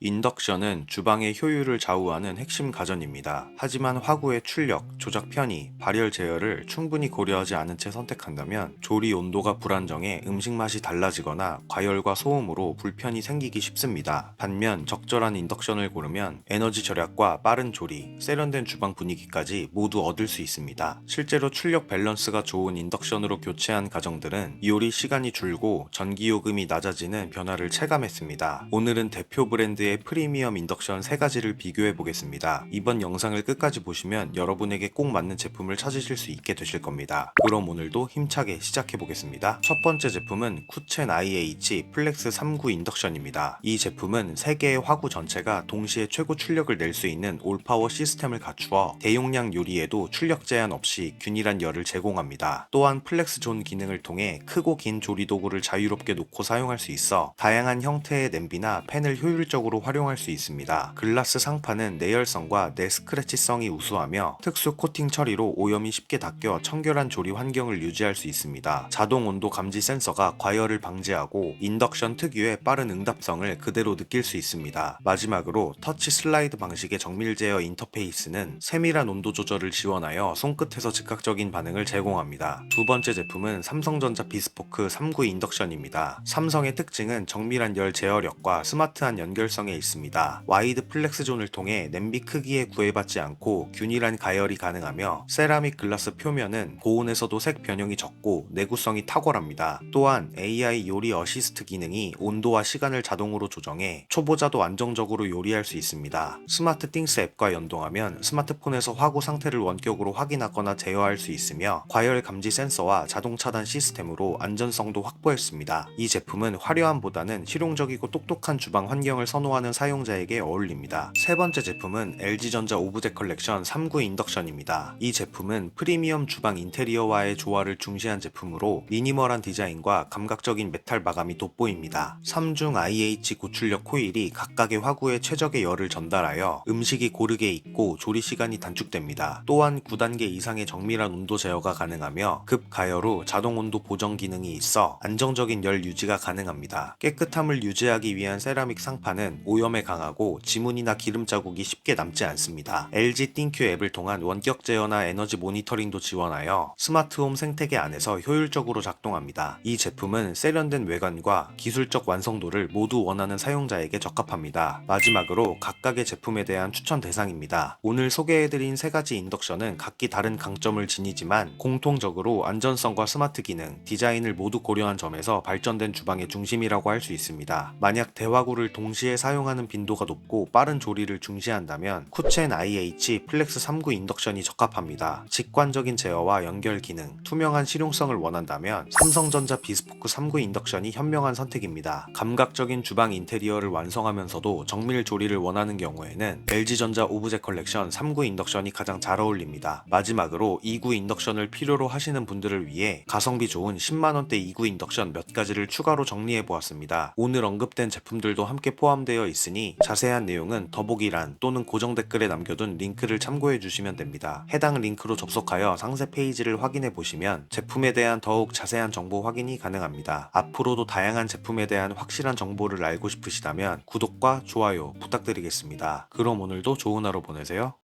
인덕션은 주방의 효율을 좌우하는 핵심 가전입니다. 하지만 화구의 출력, 조작 편의, 발열 제어를 충분히 고려하지 않은 채 선택한다면 조리 온도가 불안정해 음식 맛이 달라지거나 과열과 소음으로 불편이 생기기 쉽습니다. 반면 적절한 인덕션을 고르면 에너지 절약과 빠른 조리, 세련된 주방 분위기까지 모두 얻을 수 있습니다. 실제로 출력 밸런스가 좋은 인덕션으로 교체한 가정들은 요리 시간이 줄고 전기 요금이 낮아지는 변화를 체감했습니다. 오늘은 대표 브랜드의 프리미엄 인덕션 세 가지를 비교해 보겠습니다. 이번 영상을 끝까지 보시면 여러분에게 꼭 맞는 제품을 찾으실 수 있게 되실 겁니다. 그럼 오늘도 힘차게 시작해 보겠습니다. 첫 번째 제품은 쿠첸 IH 플렉스 39 인덕션입니다. 이 제품은 세 개의 화구 전체가 동시에 최고 출력을 낼 수 있는 올파워 시스템을 갖추어 대용량 요리에도 출력 제한 없이 균일한 열을 제공합니다. 또한 플렉스 존 기능을 통해 크고 긴 조리 도구를 자유롭게 놓고 사용할 수 있어 다양한 형태의 냄비나 팬을 효율적으로 활용할 수 있습니다. 글라스 상판은 내열성과 내스크래치성이 우수하며 특수 코팅 처리로 오염이 쉽게 닦여 청결한 조리 환경을 유지할 수 있습니다. 자동 온도 감지 센서가 과열을 방지하고 인덕션 특유의 빠른 응답성을 그대로 느낄 수 있습니다. 마지막으로 터치 슬라이드 방식의 정밀 제어 인터페이스는 세밀한 온도 조절을 지원하여 손끝에서 즉각적인 반응을 제공합니다. 두 번째 제품은 삼성전자 비스포크 39 인덕션입니다. 삼성의 특징은 정밀한 열 제어력과 스마트한 연결성 에 있습니다. 와이드 플렉스 존을 통해 냄비 크기에 구애받지 않고 균일한 가열이 가능하며 세라믹 글라스 표면은 고온에서도 색 변형이 적고 내구성이 탁월합니다. 또한 AI 요리 어시스트 기능이 온도와 시간을 자동으로 조정해 초보자도 안정적으로 요리할 수 있습니다. 스마트 띵스 앱과 연동하면 스마트폰에서 화구 상태를 원격으로 확인하거나 제어할 수 있으며 과열 감지 센서와 자동 차단 시스템으로 안전성도 확보했습니다. 이 제품은 화려함보다는 실용적이고 똑똑한 주방 환경을 선호하는 사용자에게 어울립니다. 세 번째 제품은 LG전자 오브제 컬렉션 39 인덕션입니다. 이 제품은 프리미엄 주방 인테리어와의 조화를 중시한 제품으로 미니멀한 디자인과 감각적인 메탈 마감이 돋보입니다. 3중 IH 고출력 코일이 각각의 화구에 최적의 열을 전달하여 음식이 고르게 익고 조리 시간이 단축됩니다. 또한 9단계 이상의 정밀한 온도 제어가 가능하며 급가열 후 자동 온도 보정 기능이 있어 안정적인 열 유지가 가능합니다. 깨끗함을 유지하기 위한 세라믹 상판은 오염에 강하고 지문이나 기름 자국이 쉽게 남지 않습니다. LG 띵큐 앱을 통한 원격 제어나 에너지 모니터링도 지원하여 스마트홈 생태계 안에서 효율적으로 작동합니다. 이 제품은 세련된 외관과 기술적 완성도를 모두 원하는 사용자에게 적합합니다. 마지막으로 각각의 제품에 대한 추천 대상입니다. 오늘 소개해드린 세 가지 인덕션은 각기 다른 강점을 지니지만 공통적으로 안전성과 스마트 기능, 디자인을 모두 고려한 점에서 발전된 주방의 중심이라고 할 수 있습니다. 만약 대화구를 동시에 사용 하는 빈도가 높고 빠른 조리를 중시한다면 쿠첸 IH 플렉스 39 인덕션이 적합합니다. 직관적인 제어와 연결 기능, 투명한 실용성을 원한다면 삼성전자 비스포크 39 인덕션이 현명한 선택입니다. 감각적인 주방 인테리어를 완성하면서도 정밀 조리를 원하는 경우에는 LG전자 오브제 컬렉션 39 인덕션이 가장 잘 어울립니다. 마지막으로 29 인덕션을 필요로 하시는 분들을 위해 가성비 좋은 10만원대 29 인덕션 몇 가지를 추가로 정리해 보았습니다. 오늘 언급된 제품들도 함께 포함되어 있으니 자세한 내용은 더보기란 또는 고정 댓글에 남겨둔 링크를 참고해 주시면 됩니다. 해당 링크로 접속하여 상세 페이지를 확인해 보시면 제품에 대한 더욱 자세한 정보 확인이 가능합니다. 앞으로도 다양한 제품에 대한 확실한 정보를 알고 싶으시다면 구독과 좋아요 부탁드리겠습니다. 그럼 오늘도 좋은 하루 보내세요.